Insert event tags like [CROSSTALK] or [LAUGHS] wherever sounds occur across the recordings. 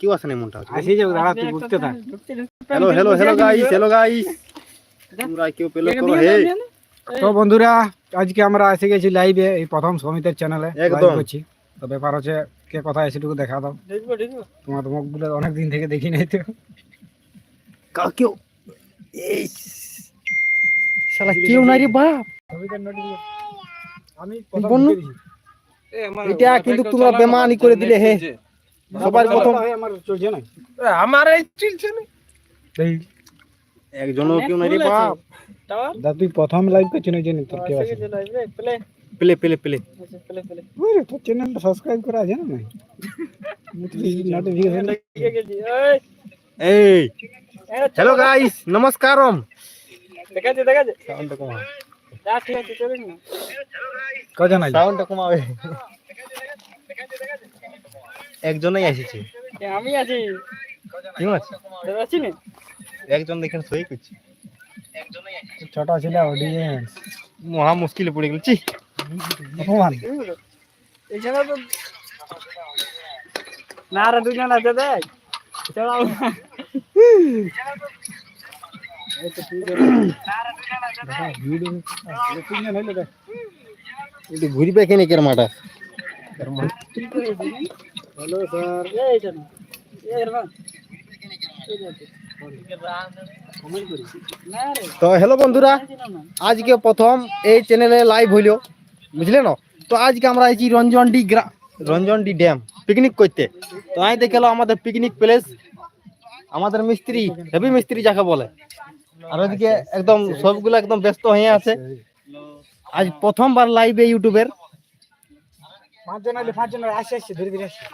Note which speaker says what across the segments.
Speaker 1: কেউ আসে না মনটা?
Speaker 2: আসি যাও দাঁড়া তুই বুঝতে থাক।
Speaker 1: Hello hello hello guys hello guys তোমরা কেউ পেল করো হে
Speaker 2: তো বন্ধুরা আজকে আমরা এসে গেছি লাইভে এই প্রথম সমিতের চ্যানেলে
Speaker 1: একদম।
Speaker 2: করছি। তো ব্যাপার হচ্ছে কে কথা এসেটুকু দেখা দাও।
Speaker 3: দেখব দেখব।
Speaker 2: তোমার মুখগুলো অনেক দিন থেকে দেখি নাই তো।
Speaker 1: কাউ এই শালা কেউ নাই রে বাপ।
Speaker 2: আমি
Speaker 1: এটা কিন্তু তোমরা বেমানি করে দিলে হে। সবার প্রথম
Speaker 2: আমার চলছে না
Speaker 3: আমার এই চলছে না
Speaker 2: এই
Speaker 1: একজনও কেউ নাই রে বাপ
Speaker 3: টাওয়ার
Speaker 2: দা তুই প্রথম লাইভ করছিস না জানি তোর কে আছে
Speaker 3: প্লে
Speaker 1: পেলে পেলে পেলে
Speaker 3: প্লে প্লে
Speaker 2: ওই তোর চ্যানেলটা সাবস্ক্রাইব করা আছে না নাই নোটিফিকেশন
Speaker 3: কে গেছি ওই
Speaker 1: এই হ্যালো গাইস নমস্কারম
Speaker 3: দেখাচ্ছে দেখাচ্ছে
Speaker 1: সাউন্ডটা কমা
Speaker 3: যা ঠিক আছে চলুন না
Speaker 2: কজন আছে
Speaker 1: সাউন্ডটা কমাবে একজনই এসেছে।
Speaker 3: এ, আমি আছি।
Speaker 1: ঠিক আছে
Speaker 3: দাদা আছি না?
Speaker 1: একজন দেখেন সই করছি
Speaker 2: ছোট ছিল অডিয়েন্স
Speaker 1: মহা মুশকিলে পড়ে গেছি
Speaker 2: অপমান।
Speaker 3: বুঝলো? এখানে তো না রে দুজন আছে দেখ। চলাও না।
Speaker 1: একটু ঘুরবে কেনে কের মাটা
Speaker 2: হ্যালো স্যার।
Speaker 3: এই এটা না। এই এই।
Speaker 1: তো হ্যালো বন্ধুরা আজকে প্রথম এই চ্যানেলে লাইভ হইল বুঝলে না? তো আজকে আমরা আইছি রঞ্জনডি গ্রা রঞ্জনডি ড্যাম পিকনিক করতে। তো আই দেখল আমাদের পিকনিক প্লেস আমাদের মিস্ত্রি হেভি মিস্ত্রি যাকে বলে। আর ওইদিকে একদম সবগুলো একদম ব্যস্ত হয়ে আছে। আজ প্রথমবার লাইভে ইউটিউবের
Speaker 2: পাঁচজন আইলে পাঁচজন আসে আসছে ধীরে ধীরে আসছে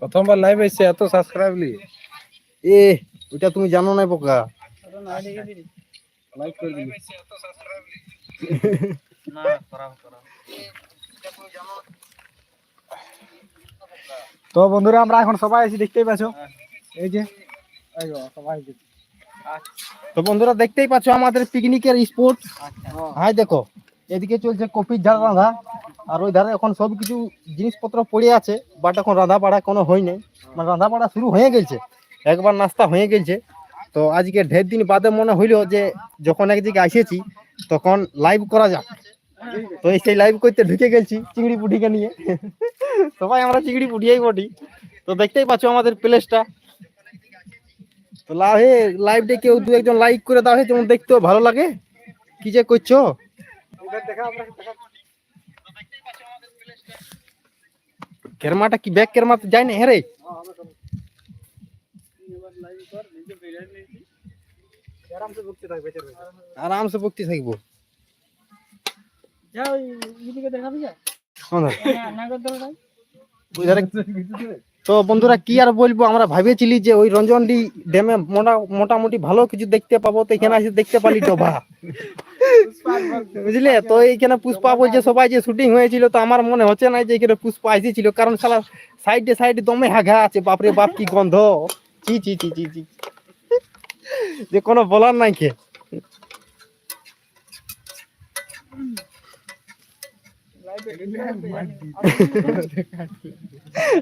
Speaker 4: প্রথমবার লাইভ এসে এত সাবস্ক্রাইব লি।
Speaker 1: এ ওটা তুমি জানো না বোকা
Speaker 3: ওটা না লিখে দিবি।
Speaker 4: লাইক করে দিলি
Speaker 3: না করাও করাও।
Speaker 2: তো বন্ধুরা আমরা এখন সবাই আছি দেখতেই পাচ্ছ। এই যে সবাই দেখি।
Speaker 1: তো বন্ধুরা দেখতেই পাচ্ছ আমাদের পিকনিকের স্পট। হাই দেখো এদিকে চলছে কপির ঝাল রাঁধা। আর ওই ধারে এখন সব কিছু জিনিসপত্র পড়ে আছে বাট এখন রাঁধা বাড়া কোনো হয় নাই। মানে রাঁধা বাড়া শুরু হয়ে গেছে একবার নাস্তা হয়ে গেছে তো আজকে ঢের দিন বাদে মনে হইল যে যখন একদিকে আসেছি তখন লাইভ করা যাক। তো সেই লাইভ করতে ঢুকে গেছি চিংড়ি পুটিকে নিয়ে। সবাই আমরা চিংড়ি পুটিয়াই বটি। তো দেখতেই পাচ্ছ আমাদের প্লেসটা তো লাভ হে লাইভটা কেউ দু একজন লাইক করে দাও হে যেমন দেখতেও ভালো লাগে। কি যে করছ? কেরমাটা কি ব্যাগ কেরমা তো যায় না হ্যাঁ রে?
Speaker 2: আরামসে বকতে থাকবে। চলবে
Speaker 1: আরামসে বকতে থাকব
Speaker 3: যাও এদিকে দেখাবি যা।
Speaker 1: কোন ধারে?
Speaker 3: না না
Speaker 1: তো বন্ধুরা কি আর বলব, আমরা ভাবেছিলি যে ওই রঞ্জনডি ড্যামে মোটা, মোটামুটি ভালো কিছু দেখতে পাবো, তো এখানে এসে দেখতে পালি ডোভা বুঝলে? তো এইখানে পুষ্পা বলছে, সবাই যে শুটিং হয়েছিল, তো আমার মনে হচ্ছে না যে এখানে পুষ্পা এসেছিল, কারণ সালা সাইডে সাইডে দমে হাঘা আছে, বাপরে বাপ, কি গন্ধ। চি চি চি চি চি যে কোনো বলার নাই কে।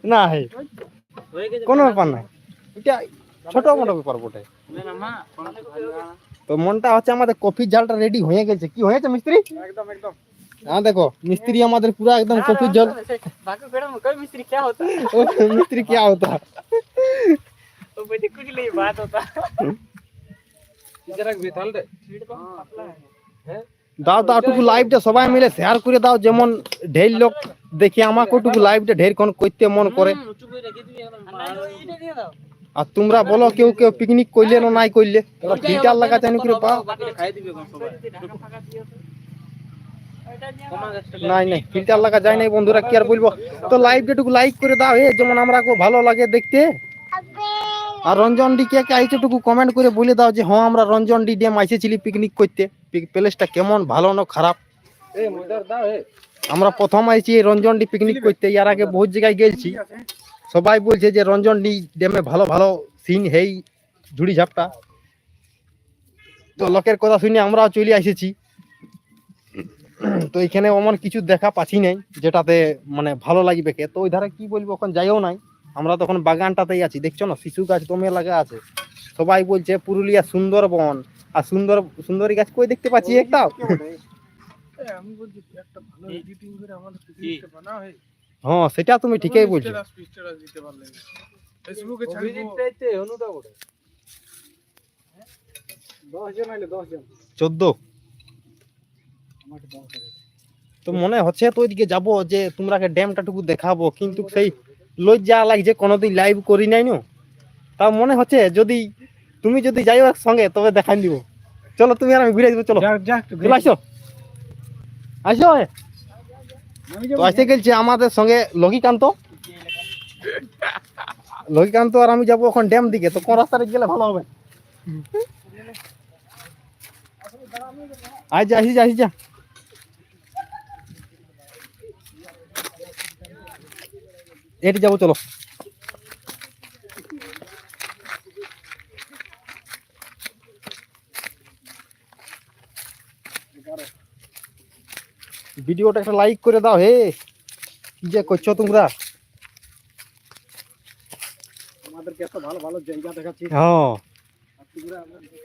Speaker 1: না হে
Speaker 3: হয়ে গেছে
Speaker 1: কোনো ব্যাপার নাই এটা ছোট মোটো ব্যাপার বটে
Speaker 3: না মা
Speaker 1: তো মনটা হচ্ছে আমাদের কফির জালটা রেডি হয়ে গেছে কি হয়েছে মিস্ত্রি
Speaker 2: একদম একদম
Speaker 1: হ্যাঁ দেখো মিস্ত্রি আমাদের পুরো একদম কফির জল
Speaker 3: बाकी पेड़ में कोई मिस्त्री क्या होता है
Speaker 1: ও মিস্ত্রি কি होता
Speaker 3: वो बेटी कुछ नहीं बात होता
Speaker 4: ইধর রাখবি তাহলে
Speaker 1: দাও দাও টুকু লাইভটা সবাই মিলে শেয়ার করে দাও যেমন ঢের লোক দেখি আমাকে টুকু লাইভটা ঢের কোন করতে মন করে। আর তোমরা বলো কেউ কেউ পিকনিক করলে না নাই করলে? ওরা ফিল্টার লাগাতে নি করে
Speaker 3: পাও।
Speaker 1: নাই নাই ফিল্টার লাগা যায় নাই বন্ধুরা কি আর বলব? তো লাইভটা টুকু লাইক করে দাও এ যেমন আমরা ভালো লাগে দেখতে। আর রঞ্জন ডি কে কে আইছে টুকু কমেন্ট করে বলে দাও যে হ্যাঁ আমরা রঞ্জন ডি ড্যাম আইসেছিলি পিকনিক করতে। প্লেসটা কেমন? ভালো না খারাপ? আমরা প্রথম আইছি রঞ্জনডি পিকনিক করতে। এর আগে বহুত জায়গায় গেছি। সবাই বলছে যে রঞ্জনডি ড্যামে ভালো ভালো সিন হেই ঝুড়ি ঝাপটা। তো লোকের কথা শুনে আমরাও চলে এসেছি। তো এখানে অমন কিছু দেখা পাচ্ছি নাই যেটাতে মানে ভালো লাগবে কে। তো ওই ধারে কি বলব এখন যাইও নাই। আমরা তখন বাগানটাতেই আছি। দেখছ না শিশু গাছ দমে লাগা আছে। সবাই বলছে পুরুলিয়া সুন্দরবন। আর সুন্দর সুন্দরী গাছ কই দেখতে পাচ্ছি একটাও?
Speaker 2: আমি বলছি একটা ভালো এডিটিং করে আমাদের পিকনিকটা বানাও হে
Speaker 1: হ্যাঁ সেটা তুমি ঠিকই বলছো।
Speaker 2: স্ট্যাটাস স্ট্যাটাস দিতে পারলে। ফেসবুকে ছাড়বো।
Speaker 4: অভিজিৎটাইতে অনুদা বটে।
Speaker 2: 10 জন আইলে 10 জন
Speaker 1: চোদ্দ।
Speaker 2: আমাকে 10
Speaker 1: তো মনে হচ্ছে তো ওইদিকে যাব যে তোমরাকে ড্যামটা টুকু দেখাবো কিন্তু সেই লজ্জা লাগছে কোনোদিন লাইভ করি নাই নো। তা মনে হচ্ছে যদি তুমি যদি যাইও এক সঙ্গে তবে দেখাই দিব। চলো তুমি আর আমি ঘুরে দিব চলো। চলে আসো। আসো। তো আসতে গেলছে আমাদের সঙ্গে লকিকান্ত লকিকান্ত আর আমি যাব এখন ড্যাম দিকে তো কোন রাস্তাতে গেলে ভালো হবে? আজ আসি যা আসি যা। এটি যাব চলো। ভিডিওটা একটা লাইক করে দাও হে। কি যে করছ তোমরা? হ্যাঁ।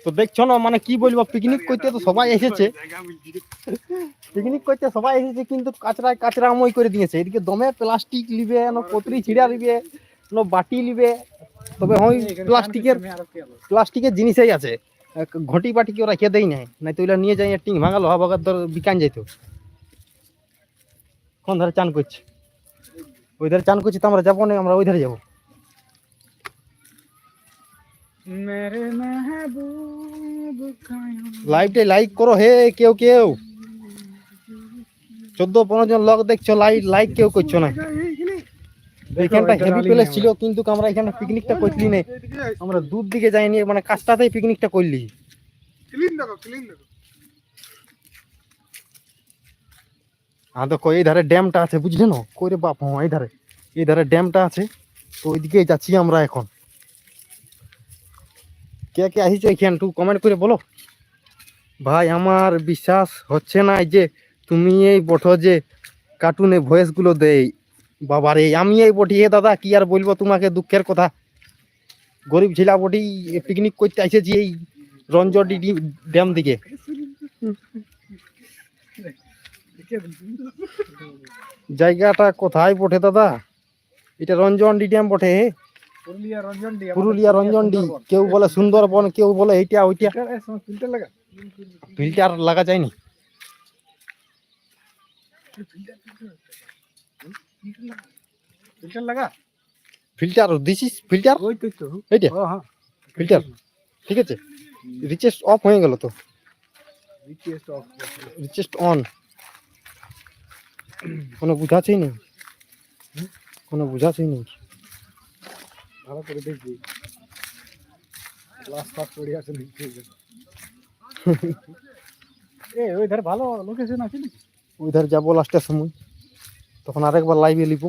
Speaker 1: তো দেখছ না মানে কি বলব পিকনিক করতে তো সবাই এসেছে। পিকনিক করতে সবাই এসেছে কিন্তু কাঁচরায় কাঁচরা মই করে দিয়েছে। এদিকে দমে প্লাস্টিক লিবে না পত্রি ছিঁড়া লিবে না বাটি লিবে তবে হয় প্লাস্টিকের প্লাস্টিকের জিনিসই আছে। ঘটি বাটি কেউ রেখে দেই নাই নাই তো নিয়ে যাই টিং ভাঙা লোহা বাগার ধর বিকান যাইতো। কোন ধারে চান করছে? ওই ধারে চান করছি তো আমরা যাব না আমরা ওই ধারে যাব। লাইভটাই লাইক করো হে কেউ কেউ। চোদ্দ পনেরো জন লোক দেখছ লাইক লাইক কেউ করছ না। এখানটা হেভি প্লেস ছিল কিন্তু আমরা এখানে পিকনিকটা করলি না। আমরা দূর দিকে যাইনি মানে কাজটাতেই পিকনিকটা করলি।
Speaker 2: ক্লিন দেখো ক্লিন দেখো।
Speaker 1: দেখো, এই ধারে ড্যামটা আছে, বুঝলে না? কই রে বাপ হ্যাঁ এই ধারে। এই ধারে ড্যামটা আছে, তো ওইদিকে যাচ্ছি আমরা এখন। কে কে আসিছো এখানে, একটু কমেন্ট করে বলো। ভাই, আমার বিশ্বাস হচ্ছে না যে, তুমি এই বঠো যে কার্টুনে ভয়েসগুলো দেই। বাবারে, আমি এই বটি হে দাদা, কি আর বলব তোমাকে দুঃখের কথা। গরিব ছিলা বটি পিকনিক করতে এসেছি এই রঞ্জডি ড্যাম দিকে। [LAUGHS] জায়গাটা কোথায় বটে দাদা? এটা রঞ্জনডি ড্যাম বটে। হে
Speaker 2: পুরুলিয়া রঞ্জন ডি।
Speaker 1: কেউ বলে সুন্দরবন কেউ বলে এইটা ওইটা।
Speaker 2: ফিল্টার লাগা?
Speaker 1: ফিল্টার লাগা যায়নি।
Speaker 2: ফিল্টার লাগা?
Speaker 1: ফিল্টার দিছিস ফিল্টার?
Speaker 2: ওই তো তো।
Speaker 1: এইটা?
Speaker 2: হ্যাঁ
Speaker 1: ফিল্টার। ঠিক আছে। রিচেস্ট অফ হয়ে গেল তো।
Speaker 2: অফ
Speaker 1: রিচেস্ট অন কোনো বুঝাছেই নেই। কোনো বুঝাছেই নেই।
Speaker 2: ভালো করে দেখবি। আছে [LAUGHS] এ ওই ধারে ভালো লোকেশন আছে ওই
Speaker 1: ধারে যাব লাস্টের সময়। তখন আরেকবার লাইভে লিখব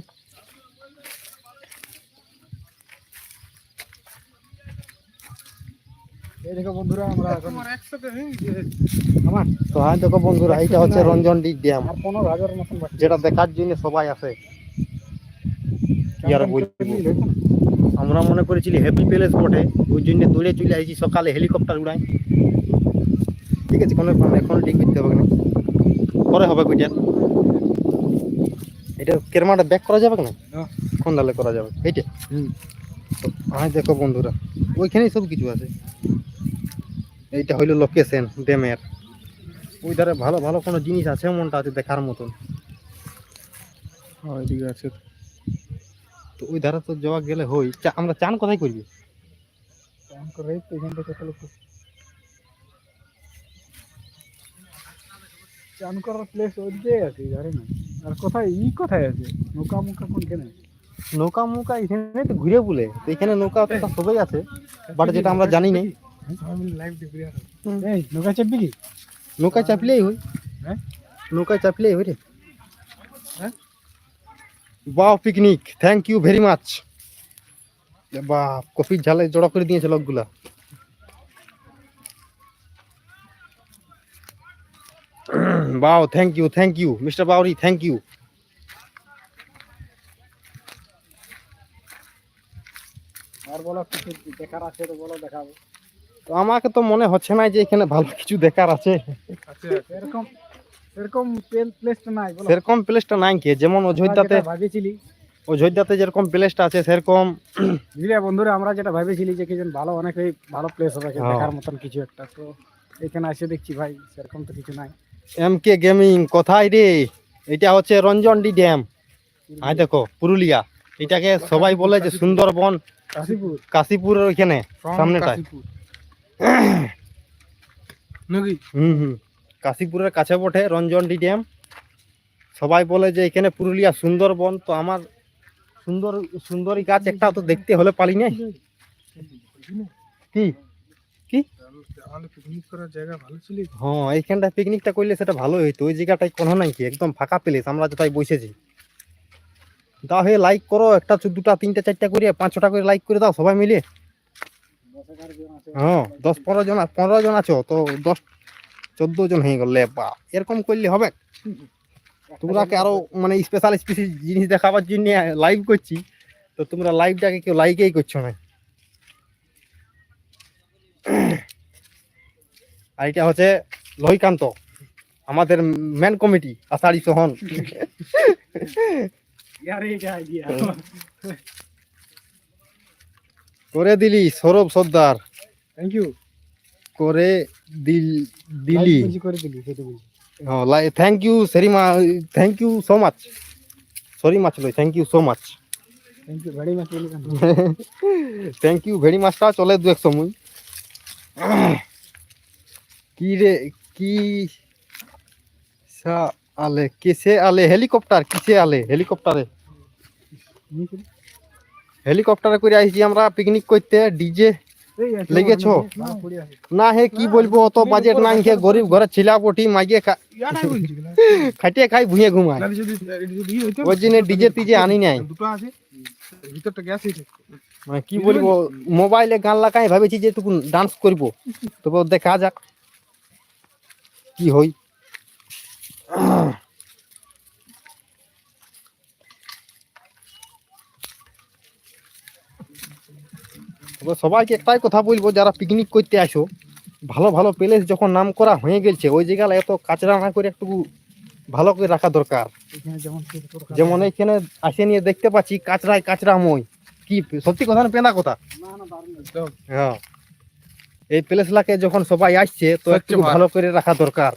Speaker 2: দেখো বন্ধুরা আমরা এখন আমার
Speaker 1: তো হ্যাঁ দেখো বন্ধুরা এইটা হচ্ছে রঞ্জনডি ড্যাম।
Speaker 2: আর পনেরো হাজার মতন
Speaker 1: যেটা দেখার জন্য সবাই আসে। কি আর বলব আমরা মনে করেছিলি হ্যাপি প্যালেস বটে ওই জন্য দৌড়ে চলে আসছি সকালে হেলিকপ্টার উড়াই। ঠিক আছে কোনো এখন ঠিক করতে হবে না পরে হবে কইটা এটা কেরমাটা ব্যাক করা যাবে না।
Speaker 2: হ্যাঁ।
Speaker 1: কোন দালে করা যাবে? এইটা?
Speaker 2: হুম।
Speaker 1: আয় দেখো বন্ধুরা ওইখানেই সব কিছু আছে। এইটা হইল লোকেশন ড্যামের। ওই ধারে ভালো ভালো কোনো জিনিস আছে মনটা আছে দেখার মতন।
Speaker 2: এদিকে আছে।
Speaker 1: তো ওই ধারে তো যাওয়া গেলে হই। আমরা চান কোথায় করবি?
Speaker 2: করে এখান থেকে চান করার প্লেস ওইদিকে আছে ধারে না। আর কোথায় ই কোথায় আছে? নৌকা মুখা কোনখানে
Speaker 1: নৌকা মুকা এখানে তো ঘুরে বলে তো এখানে নৌকা সবাই আছে বাট যেটা আমরা জানি না
Speaker 2: লাইভ দেখবি আর এই নৌকা চাপবি কি?
Speaker 1: নৌকায় চাপলেই হই
Speaker 2: হ্যাঁ?
Speaker 1: নৌকায় চাপলেই হই রে।
Speaker 2: হ্যাঁ?
Speaker 1: বাহ picnic thank you very much বাহ কফির ঝালে জড়া করে দিয়েছে লোকগুলা। বাও thank you thank you mister Bauri thank you
Speaker 2: আর বলো কিছু দেখার আছে তো বলো দেখাবো।
Speaker 1: তো আমাকে তো মনে হচ্ছে না যে এখানে ভালো কিছু দেখার আছে।
Speaker 2: এরকম এরকম প্লেসটা নাই
Speaker 1: সেরকম প্লেসটা নাই কি? যেমন অযোধ্যাতে
Speaker 2: যেটা
Speaker 1: অযোধ্যাতে যেরকম প্লেসটা আছে সেরকম
Speaker 2: বুঝলে বন্ধুরা আমরা যেটা ভেবেছিলি যে কি যেন ভালো অনেকই ভালো প্লেস হবে। দেখার মতন কিছু একটা। তো এখানে এসে দেখছি ভাই সেরকম তো কিছু নাই।
Speaker 1: এম কে গেমিং কোথায় রে? এটা হচ্ছে রঞ্জনডি ড্যাম। আই দেখো পুরুলিয়া। এটাকে সবাই বলে যে সুন্দরবন
Speaker 2: কাশীপুর।
Speaker 1: কাশীপুরের ওইখানে সামনেটায়।
Speaker 4: নাকি
Speaker 1: হুম হুম। কাশীপুরের কাছে বটে রঞ্জনডি ড্যাম। সবাই বলে যে এখানে পুরুলিয়া, সুন্দরবন, তো আমার সুন্দর, সুন্দরী গাছ একটা তো দেখতে হলে পালি নাই। কি? কি? হ্যাঁ পিকনিকটা করলে সেটা ওই কোনো নাই কি, একদম ফাঁকা প্লেস আমরা যেটাই বসেছি। দাও হে লাইক করো, একটা, দুটা, তিনটা, চারটা করে পাঁচ ছটা করে লাইক করে দাও, সবাই মিলে। হ্যাঁ দশ পনেরো জন পনেরো জন আছো তো দশ চোদ্দ জন হয়ে গেল বা এরকম করলে হবে? তোমরাকে আরও মানে স্পেশাল স্পেশাল জিনিস দেখাবার জন্য লাইভ করছি তো তোমরা লাইভটাকে কেউ লাইকেই করছ না। আর এটা হচ্ছে লহিকান্ত আমাদের মেন কমিটি আষাঢ়ি সোহন। করে দিলি সৌরভ সর্দার।
Speaker 2: থ্যাংক ইউ
Speaker 1: করে দিল দিলি।
Speaker 2: করে দিলি সেটা বলছি
Speaker 1: thank you সেরিমা thank you so much sorry much লই thank you so
Speaker 2: much thank you very much
Speaker 1: thank you very মাচটা চলে দু একশো মুই কি রে কি সা আলে কিসে আলে হেলিকপ্টার কিসে আলে হেলিকপ্টারে হেলিকপ্টারে করে আইছি আমরা পিকনিক করতে ডিজে লেগেছো? না হে কি বলব অত বাজেট নাই হে গরিব ঘরে ছিলা পটি মাইকে খা- খাটিয়ে খাই ভুঁয়ে ঘুমায় ওই জন্য ডিজে টিজে আনি নাই
Speaker 4: দুটো আছে ভিতরটা গ্যাস
Speaker 1: মানে কি বলব মোবাইলে গান লাগাই ভাবেছি যে একটু ডান্স করব তবে দেখা যাক কি হই সবাইকে একটাই কথা বলব যারা পিকনিক করতে আসো ভালো ভালো প্লেস যখন নাম করা হয়ে গেছে ওই জায়গায় এত কাচরা না করে একটু ভালো করে রাখা দরকার।
Speaker 2: যেমন
Speaker 1: এইখানে আসে নিয়ে দেখতে পাচ্ছি কাচরায় কাচরা মই। কি সত্যি কথা না পেনা কথা?
Speaker 2: না না দারুণ
Speaker 1: হ্যাঁ। এই প্লেসলাকে যখন সবাই আসছে তো একটু ভালো করে রাখা দরকার।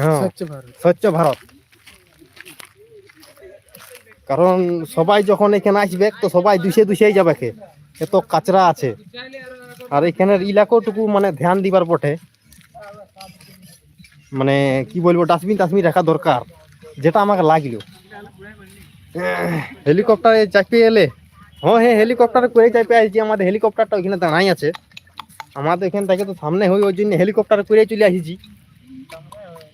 Speaker 1: হ্যাঁ।
Speaker 4: স্বচ্ছ ভারত।
Speaker 1: স্বচ্ছ ভারত। কারণ সবাই যখন এখানে আসবে, তো সবাই দুষে দুষেই যাবে কে এত কাচরা আছে। আর এখানের ইলাকাটুকু মানে ধ্যান দিবার বটে। মানে কি বলব, ডাস্টবিন টাস্টবিন রাখা দরকার, যেটা আমাকে লাগল। হেলিকপ্টারে চাপে এলে? হ্যাঁ হ্যাঁ হেলিকপ্টারে করে চাপে আসছি। আমাদের হেলিকপ্টারটা ওইখানে দাঁড়াই আছে। আমাদের এখান থেকে তো সামনে হই, ওই জন্য হেলিকপ্টারে করে চলে আসিছি।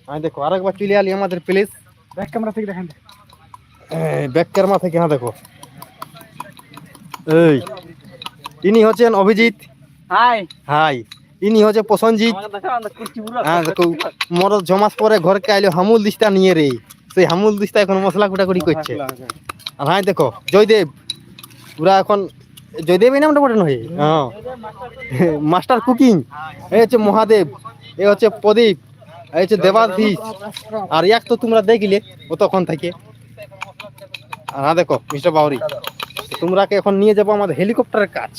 Speaker 1: আমি দেখো, আরেকবার চলে আলি আমাদের প্লেস
Speaker 2: ব্যাক ক্যামেরা থেকে দেখেন।
Speaker 1: ব্যাক ক্যামেরা থেকে হ্যাঁ দেখো। এই ইনি হচ্ছেন অভিজিৎ।
Speaker 3: হাই।
Speaker 1: হাই ইনি হচ্ছে প্রসঞ্জিৎ হ্যাঁ মোর জমাস পরে ঘরকে আইলো হামুল দিস্তা নিয়ে রে। সেই হামুল দিস্তা এখন মশলা কুটাকুটি করছে। আর হ্যাঁ দেখো জয়দেব। পুরা এখন জয়দেব এই নামটা বটে নয় হ্যাঁ। Master cooking. এই হচ্ছে মহাদেব। এ হচ্ছে প্রদীপ। এই হচ্ছে দেবাধীশ আর এক তো তোমরা দেখলে ও তখন থেকে। হ্যাঁ দেখো, মিস্টার বাউরি তোমরাকে এখন নিয়ে যাব আমাদের হেলিকপ্টারের কাজ?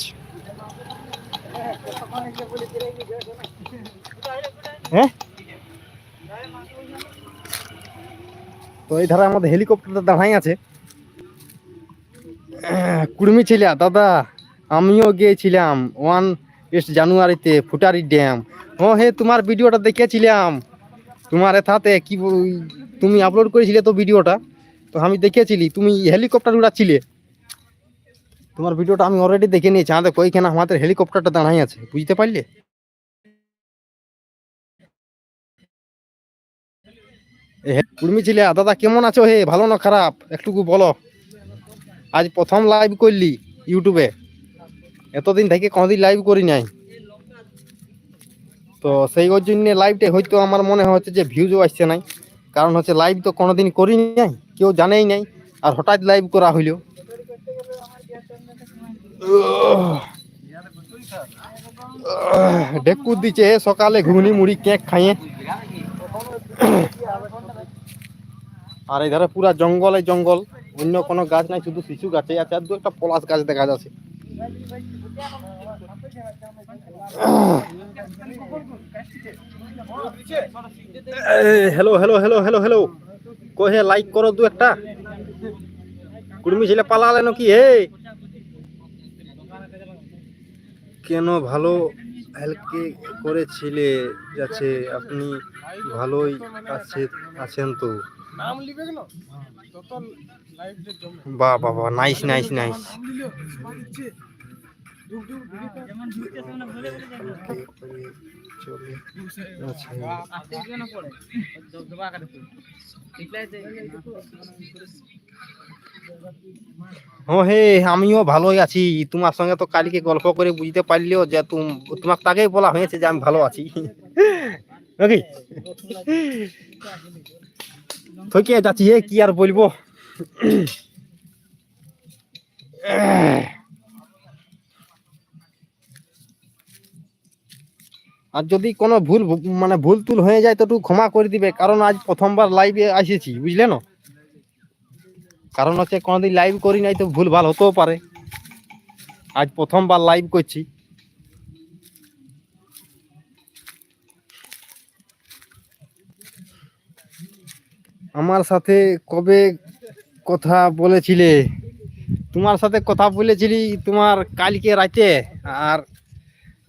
Speaker 1: হ্যাঁ? তো এই ধারে আমাদের হেলিকপ্টারটা দাঁড়াই আছে। কুর্মি ছিলা দাদা, আমিও গিয়েছিলাম ওয়ান এস্ট জানুয়ারিতে ফুটারি ড্যাম। ও হে, তোমার ভিডিওটা দেখেছিলাম তোমার এথাতে কি তুমি আপলোড করেছিলে তো ভিডিওটা? তো আমি দেখেছিলি তুমি হেলিকপ্টার উড়াচ্ছিলে। তোমার ভিডিওটা আমি অলরেডি দেখে নিয়েছি। আমাদের কইখানে আমাদের হেলিকপ্টারটা দাঁড়াই আছে। বুঝতে পারলে? কুর্মি ছিলে দাদা, কেমন আছো হে? ভালো না খারাপ? একটুকু বলো। আজ প্রথম লাইভ করলি ইউটিউবে। এতদিন থেকে কোনোদিন লাইভ করি নাই। তো সেই জন্য লাইভটা হয়তো আমার মনে হচ্ছে যে ভিউজও আসছে নাই। কারণ হচ্ছে লাইভ তো কোনোদিন করিনি নাই কেউ জানেই নাই, আর হঠাৎ লাইভ করা হইল। ডেকু দিচ্ছে সকালে ঘুগনি মুড়ি, কেক খাইয়ে। আর এই ধারে পুরা জঙ্গলে জঙ্গল। অন্য কোনো গাছ নাই, শুধু শিশু গাছে আছে, আর দু একটা পলাশ গাছ দেখা যাচ্ছে। Hello hello hello hello hello কহে লাইক করো দু একটা। কুড়মি ছেলে পালালে নাকি হে? কেন ভালো হেল্পকে করেছিলে? যাচ্ছে আপনি ভালোই আছে আছেন তো। বাহ বাহ নাইস নাইস নাইস হে, আমিও ভালোই আছি। তোমার সঙ্গে তো কালকে গল্প করে বুঝতে পারলেও যে তুম তোমার তাকেই বলা হয়েছে যে আমি ভালো আছি। নাকি? যাচ্ছি হে, কি আর বলব? আর যদি কোনো ভুল মানে ভুল তুল হয়ে যায় তো একটু ক্ষমা করে দিবে, কারণ আজ প্রথমবার লাইভে আসেছি, বুঝলে না? কারণ হচ্ছে কোনোদিন লাইভ করি নাই তো ভুল ভালো হতেও পারে। আজ প্রথমবার লাইভ করছি। আমার সাথে কবে কথা বলেছিলে? তোমার সাথে কথা বলেছিলি তোমার কালকে রাতে, আর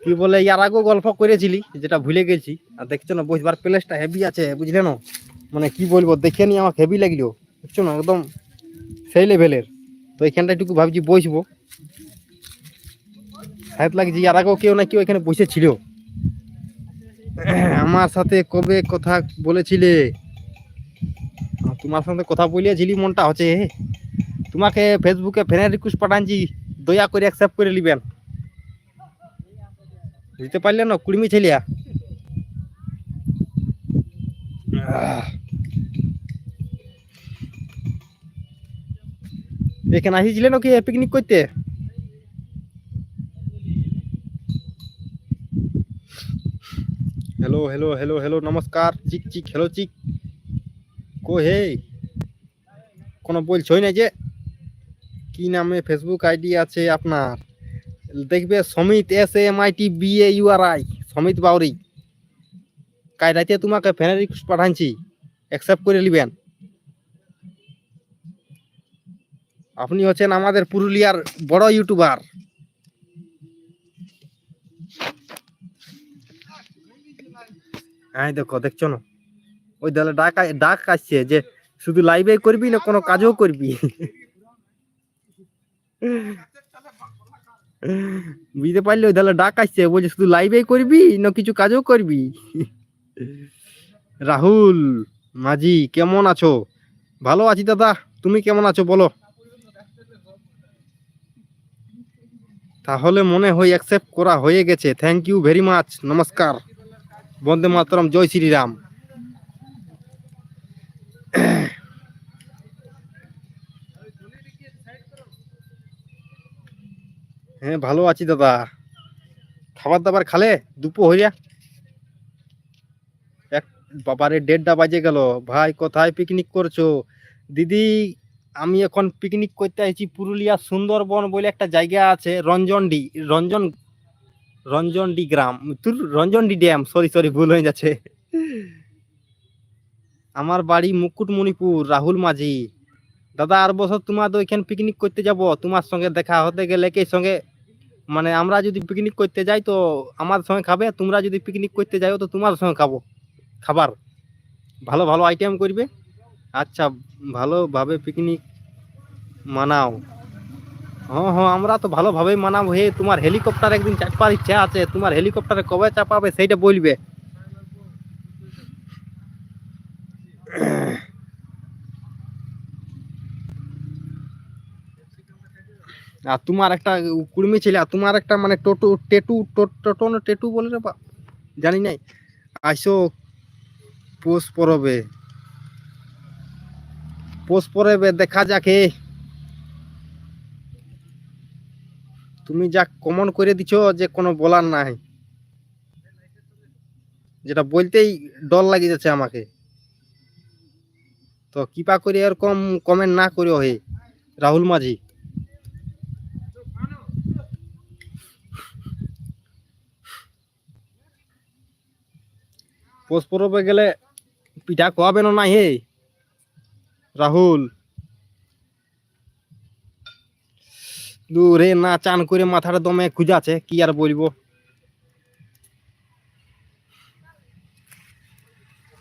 Speaker 1: কি বলে, ইয়ার আগেও গল্প করেছিলি, যেটা ভুলে গেছি। আর দেখছ না, বসবার প্লেসটা হেভি আছে, বুঝলে না? মানে কি বলব, দেখে নি আমার হেভি লাগল বুঝছ না? একদম সেই লেভেলের তো এখানটা একটু ভাবছি বসবো। হাত লাগছে, ইয়ার আগেও কেউ না কেউ এখানে বসেছিল। আমার সাথে কবে কথা বলেছিলে? তোমার সাথে কথা বলিয়েছিলি, মনটা হচ্ছে তোমাকে ফেসবুকে ফ্রেন্ড রিকোয়েস্ট পাঠানছি, দয়া করে অ্যাকসেপ্ট করে নিবেন বুঝতে পারলে না কুড়মি ছেলিয়া। এখানে আসিছিলেন কি পিকনিক করতে? হ্যালো হ্যালো হ্যালো হ্যালো নমস্কার, চিক চিক হ্যালো চিক। কো হে? কোনো বলছই না যে। কি নামে ফেসবুক আইডি আছে আপনার? দেখবে Samit S M I T B A U R I Samit Bauri. কাল রাতে তোমাকে ফ্যানের রিকোয়েস্ট পাঠাচ্ছি অ্যাকসেপ্ট করে নেবেন আপনি হচ্ছেন আমাদের পুরুলিয়ার বড় ইউটিউবার হ্যাঁ দেখো, দেখছ না? ওই দলে ডাক ডাক আসছে যে, শুধু লাইভে করবি না, কোনো কাজও করবি? বুঝতে পারলি তাহলে ডাক আসছে, বলছে শুধু লাইভে করবি না কিছু কাজও করবি? রাহুল, মাঝি, কেমন আছো? ভালো আছি দাদা, তুমি কেমন আছো বলো? তাহলে মনে হয় অ্যাকসেপ্ট করা হয়ে গেছে। থ্যাংক ইউ ভেরি মাচ নমস্কার। বন্দে মাতরম, জয় শ্রীরাম। হ্যাঁ ভালো আছি দাদা। খাবার দাবার খালে? দুপুর হইয়া। এক বাবারে দেড়টা বাজে গেল। ভাই, কোথায় পিকনিক করছ? দিদি, আমি এখন পিকনিক করতে আইছি পুরুলিয়া সুন্দরবন বলে একটা জায়গা আছে, রঞ্জনডি, রঞ্জন, রঞ্জনডি গ্রাম। তুর রঞ্জনডি ড্যাম সরি সরি ভুল হয়ে যাচ্ছে। আমার বাড়ি মুকুটমণিপুর, রাহুল মাঝি। দাদা, আর বছর তোমাদের ওইখানে পিকনিক করতে যাব? তোমার সঙ্গে দেখা হতে গেলে কে সঙ্গে মানে আমরা যদি পিকনিক করতে যাই তো আমার সঙ্গে খাবে তোমরা যদি পিকনিক করতে যাও তো তোমার সঙ্গে খাব, খাবার। ভালো ভালো আইটেম করবে। আচ্ছা ভালোভাবে পিকনিক মানাও। হ্যাঁ হ্যাঁ আমরা তো ভালোভাবেই মানাবো। হে, তোমার হেলিকপ্টার একদিন চাপার ইচ্ছা আছে, তোমার হেলিকপ্টারে কবে চাপাবে সেইটা বলবে। আর তোমার একটা কুর্মি ছেলে, আর তোমার একটা মানে টোটো, টেটু টোটো না টেটু বলে রে বা, জানি নাই। আইসো, পোষ পরবে। পোষ পরবে, দেখা যাকে তুমি যা কমন করে দিছো যে কোনো বলার নাই। যেটা বলতেই ডর লাগে যাচ্ছে আমাকে। তো কৃপা করে এরকম কমেন্ট না করে হে, রাহুল মাঝি। পোষ পরবে গেলে পিঠা খোয়াবে না হে রাহুল দূরে না চান করে মাথার দমে খুঁজাছে, কি আর বলব?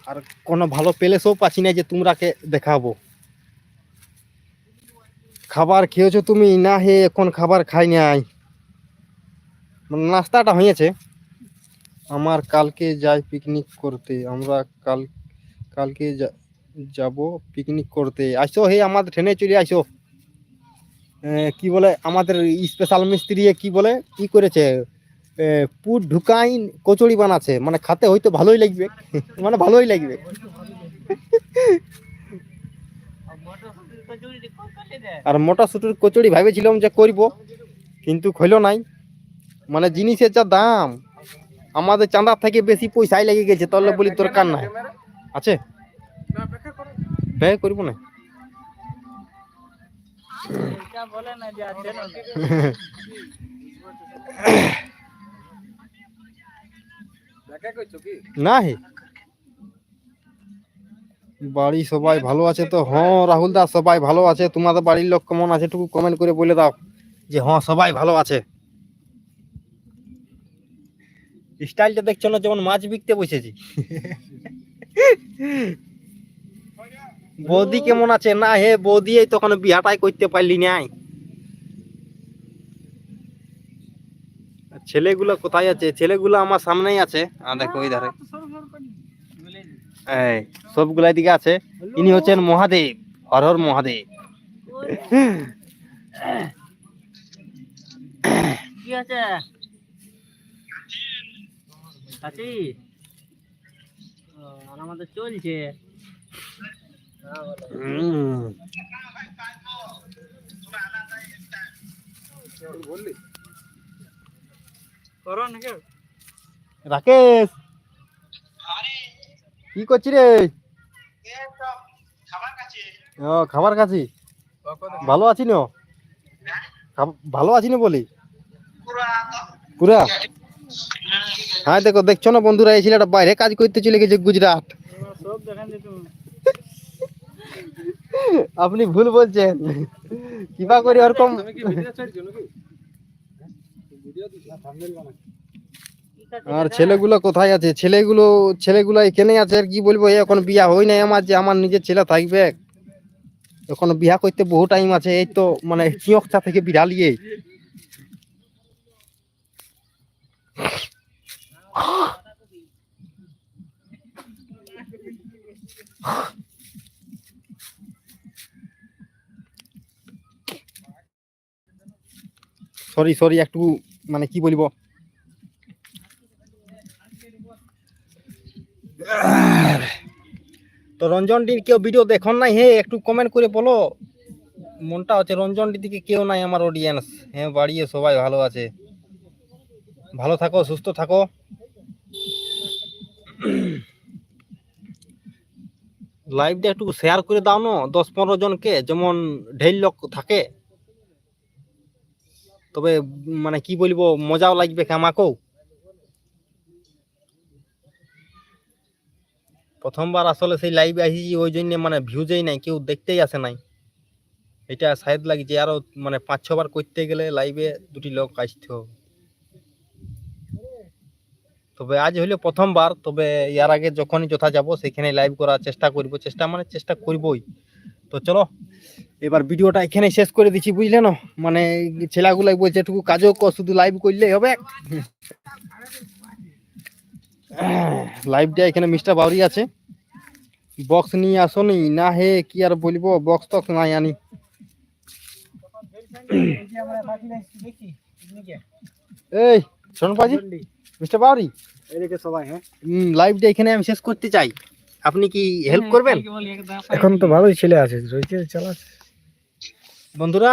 Speaker 1: আর কোনো ভালো প্লেসও পাচ্ছি না যে তোমরাকে দেখাবো। খাবার খেয়েছো তুমি, না হে, এখন খাবার খাই নাই। নাস্তাটা হয়েছে আমার কালকে যাই পিকনিক করতে, আমরা কাল, কালকে যাব পিকনিক করতে। আসো হে আমাদের ট্রেনে চলে আসো কি বলে, আমাদের স্পেশাল মিস্ত্রি কি বলে, কি করেছে? পুর ঢুকাই কচুরি বানাচ্ছে। মানে খাতে হয়তো ভালোই লাগবে। মানে ভালোই লাগবে। আর মটরশুটির কচুরি ভেবেছিলাম যে করব, কিন্তু হইল নাই। মানে জিনিসের যা দাম আমাদের চাঁদার থেকে বেশি পয়সাই লেগে গেছে। তাহলে বলি তোর কান নাই আছে?
Speaker 4: না
Speaker 1: ব্যয় করব না। বাড়ি সবাই ভালো আছে তো? হ্যাঁ রাহুল দা সবাই ভালো আছে। তোমাদের বাড়ির লোক কেমন আছে একটু কমেন্ট করে বলে দাও। যে হ্যাঁ সবাই ভালো আছে। স্টাইলটা দেখছ না, যেমন মাছ বিকতে বসেছি। বৌদি কেমন আছে? না হে, বৌদি এই তখন বিয়াটাই করতে পারলি নাই ছেলেগুলো কোথায় আছে? ছেলেগুলো আমার সামনেই আছে। দেখো ওই ধারে। এই সবগুলা দিকে আছে। ইনি হচ্ছেন মহাদেব, হর হর মহাদেব।
Speaker 3: কি আছে? আমাদের চলছে।
Speaker 1: রাকেশ, কি করছি রে? ও, খাবার খাচ্ছি ভালো আছি না? ভালো আছি না বলি? পুরা। হ্যাঁ দেখো, দেখছ না বন্ধুরা, এই ছেলেটা বাইরে কাজ করতে চলে গেছে গুজরাট। আপনি ভুল বলছেন। কিবা করে ওরকম আর ছেলেগুলো কোথায় আছে? ছেলেগুলো ছেলেগুলো এখানে আছে, আর কি বলব এখন বিয়া হই নাই আমার, যে আমার নিজের ছেলে থাকবে। এখন বিয়া করতে বহু টাইম আছে, এই তো মানে চিয়কচা থেকে বিড়ালিয়ে সরি সরি একটু মানে কি বলব? তো রঞ্জনটির কেউ ভিডিও দেখুন নাই? হে, একটু কমেন্ট করে বলো। মনটা হচ্ছে রঞ্জনটির দিকে কেউ নাই, আমার অডিয়েন্স হ্যাঁ বাড়িয়ে সবাই ভালো আছে। ভালো থাকো, সুস্থ থাকো। লাইভটা একটু শেয়ার করে দাও না, দশ পনেরো জনকে, যেমন ঢের লোক থাকে। তবে মানে কি বলব, মজাও লাগবে আমাকেও? প্রথমবার আসলে সেই লাইভে আসি ওই জন্য মানে ভিউজেই নাই, কেউ দেখতেই আসে নাই। এটা সাইড লাগছে, আরও মানে পাঁচ ছবার করতে গেলে লাইভে দুটি লোক আসতে হবে। তবে আজ হইল প্রথমবার তবে ইয়ার আগে যখনই যথা যাব সেখানে লাইভ করার চেষ্টা করব। চেষ্টা মানে চেষ্টা করবই। তো চলো এবার ভিডিওটা এখানে শেষ করে দিচ্ছি বুঝলে না? মানে ছেলেগুলাই বলছে কাজও কর শুধু লাইভ করলেই হবে। লাইভটা এখানে মিস্টার বাউরি আছে। বক্স নিয়ে আসনি না হে কি আর বলব? বক্স টক্স নাই আনি।
Speaker 3: এই
Speaker 1: শোন পাজি মিস্টার বাউরি?
Speaker 2: এদিকে সবাই হ্যাঁ।
Speaker 1: লাইভটা এখানে আমি শেষ করতে চাই। আপনি কি হেল্প করবেন?
Speaker 2: এখন তো ভালোই ছেলে আছে রয়েছে চালাচ্ছে।
Speaker 1: বন্ধুরা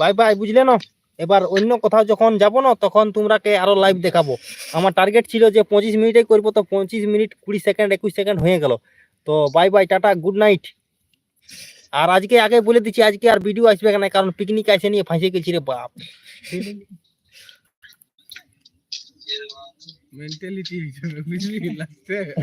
Speaker 1: বাই বাই বুঝলে না? এবার অন্য কোথাও যখন যাব না তখন তোমরাকে আরও লাইভ দেখাবো। আমার টার্গেট ছিল যে পঁচিশ মিনিটে করব তো পঁচিশ মিনিট কুড়ি সেকেন্ড একুশ সেকেন্ড হয়ে গেল। তো বাই বাই টাটা গুড নাইট আর আজকে আগে বলে দিচ্ছি আজকে আর ভিডিও আসবে না কারণ পিকনিক আসে নিয়ে ফাঁসে গেছি রে বাপ।
Speaker 4: mentality, mentality, la sé.